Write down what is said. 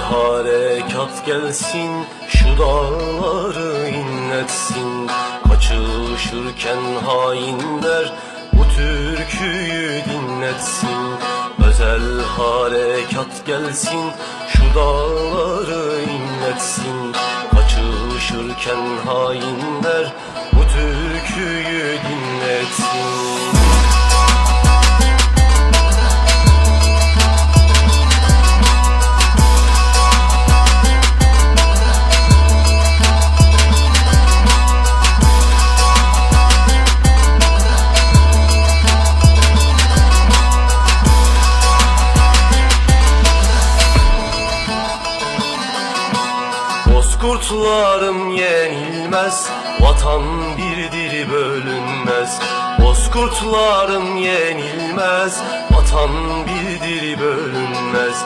harekat gelsin Şu dağları inletsin. Kaçışırken hainler Bu türküyü dinletsin. Özel harekat gelsin Şu dağları inletsin. Kaçışırken hainler Bu türküyü dinletsin Bozkurtlarım yenilmez Vatan birdir bölünmez. Bozkurtlarım yenilmez Vatan birdir bölünmez